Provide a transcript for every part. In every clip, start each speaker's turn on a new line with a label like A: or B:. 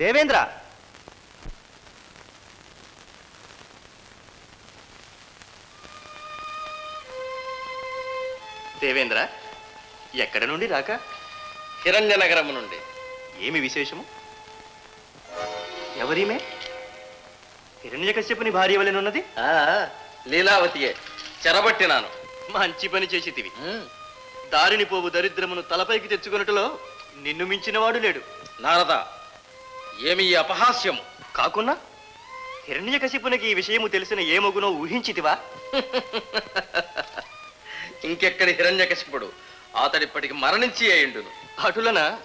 A: దేవేంద్ర! దేవేంద్ర ఎక్కడ నుండి రాక?
B: హిరణ్య నగరము నుండి.
A: ఏమి విశేషము? ఎవరీమే? హిరణ్యకశ్యపుని భార్య వలెనున్నది
B: ఆ, లీలావతియే. చెరబట్టినాను.
A: మంచి పని చేసితివి. దారిని పోవు దరిద్రమును తలపైకి తెచ్చుకొనుటలో నిన్ను మించినవాడు లేడు.
B: నారద ఏమి ఈ అపహాస్యము?
A: కాకున్నా హిరణ్యకశిపునికి ఈ విషయము తెలిసిన ఏమగునో ఊహించితివా?
B: ఇంకెక్కడి హిరణ్యకశిపుడు? అతడిప్పటికి మరణించి అయిండును.
A: అటులన?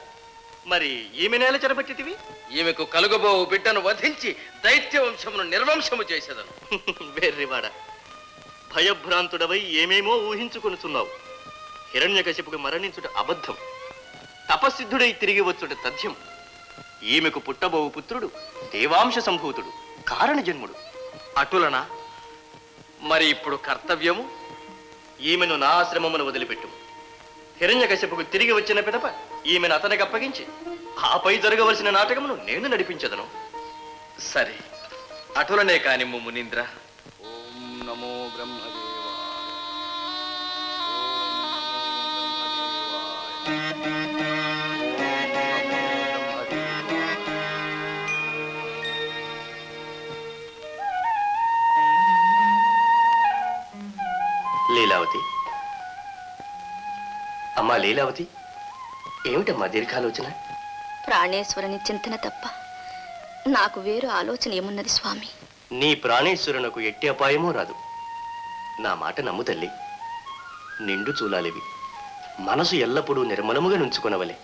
A: మరి ఈమె నేల చెరబట్టితివి
B: ఈమెకు కలుగబోవు బిడ్డను వధించి దైత్య వంశమును నిర్వంశము చేసేదను.
A: వెర్రివాడ భయభ్రాంతుడవై ఏమేమో ఊహించుకొనుచున్నావు. హిరణ్యకశిపుకు మరణించుట అబద్ధం. తపసిద్ధుడై తిరిగి వచ్చుట తథ్యం. ఈమెకు పుట్టబోవు పుత్రుడు దేవాంశ సంభూతుడు కారణ జన్ముడు
B: అటులనా? మరి ఇప్పుడు కర్తవ్యము?
A: ఈమెను నా ఆశ్రమమును వదిలిపెట్టు. హిరణ్యకశ్యపుకు తిరిగి వచ్చిన పిదప ఈమెను అతనికి అప్పగించి ఆపై జరగవలసిన నాటకమును నేను నడిపించదను.
B: సరే అటులనే కాని మునీంద్ర. ఓం నమో బ్రహ్మ
A: లీలావతి? అమ్మా లీలావతి ఏమిటమ్మా దీర్ఘాలోచన?
C: ప్రాణేశ్వరుని చింతన తప్ప నాకు వేరు ఆలోచన ఏమున్నది స్వామి?
A: నీ ప్రాణేశ్వరునకు ఎట్టి అపాయమూ రాదు. నా మాట నమ్ము తల్లి. నిండు చూలాలివి. మనసు ఎల్లప్పుడూ నిర్మలముగా నుంచుకొనవలే.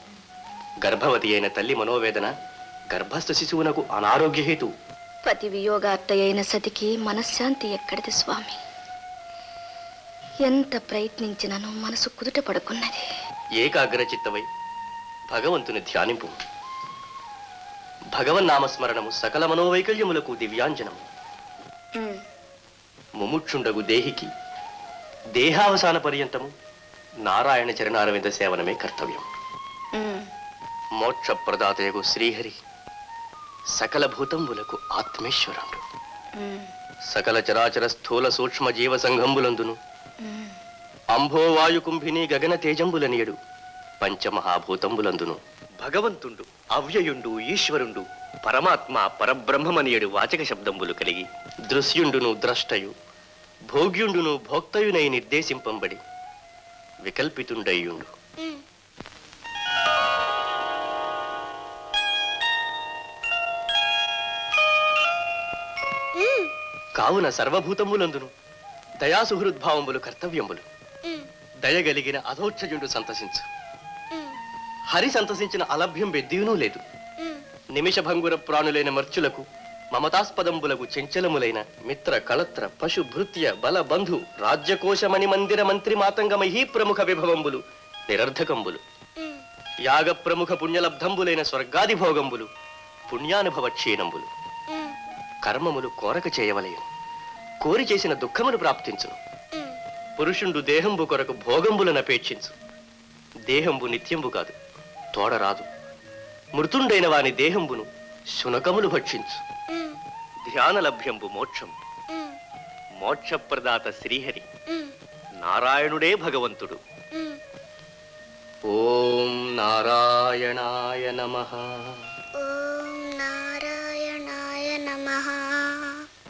A: గర్భవతి అయిన తల్లి మనోవేదన గర్భస్థ శిశువునకు అనారోగ్య హేతు.
C: పతి వియోగార్త అయిన సతికి మనశ్శాంతి ఎక్కడిది స్వామి? ఎంత ప్రయత్నించినను మనసు కుదుట పడుకున్నది.
A: ఏకాగ్ర చిత్తవై భగవంతుని ధ్యానింపు. భగవన్నామస్మరణము సకల మనోవైకల్యములకు దివ్యాంజనము ముముక్షుండగు దేహికి దేహావసాన పర్యంతము నారాయణ చరణారవింద సేవనమే కర్తవ్యం. మోక్ష ప్రదాతయగు శ్రీహరి సకల భూతంబులకు ఆత్మేశ్వరుడు. సకల చరాచర స్థూల సూక్ష్మ జీవ సంఘంబులందును అంభోవాయు కుంభిని గగన తేజంబులనియడు పంచమహాభూతంబులందును. భగవంతుండు అవ్యయుండు ఈశ్వరుండు పరమాత్మ పరబ్రహ్మమనియడు వాచక శబ్దంబులు కలిగి. దృశ్యుండును ద్రష్టయు భోగ్యుండును భోక్తయునై నిర్దేశింపంబడి వికల్పితుండయ్యుండు. కావున సర్వభూతములందును దయాసుహృద్భావంబులు కర్తవ్యంబులు. దయగలిగిన అధోక్షజుండు సంతసించు. హరి సంతసించిన అలభ్యం బెద్దియునూ లేదు. నిమిషభంగుర ప్రాణులైన మర్చులకు మమతాస్పదంబులకు చెంచలములైన మిత్ర కళత్ర పశు భృత్య బల బంధు రాజ్యకోశమణి మందిర మంత్రి మాతంగమహీ ప్రముఖ విభవంబులు నిరర్ధకంబులు. యాగ ప్రముఖ పుణ్యలబ్ధంబులైన స్వర్గాది భోగంబులు పుణ్యానుభవ క్షీణంబులు. కర్మములు కోరక చేయవలయను కోరి చేసిన దుఃఖమును ప్రాప్తించును. పురుషుండు దేహంబు కొరకు భోగంబులనపేక్షించు దేహంబు నిత్యంబు కాదు తోడరాదు మృతుండైన వాని దేహంబును శునకములు భక్షించు. ధ్యాన లభ్యంబు మోక్షం. మోక్షప్రదాత శ్రీహరి. నారాయణుడే భగవంతుడు. ఓం నారాయణాయ నమః
D: ఓం నారాయణాయ నమః.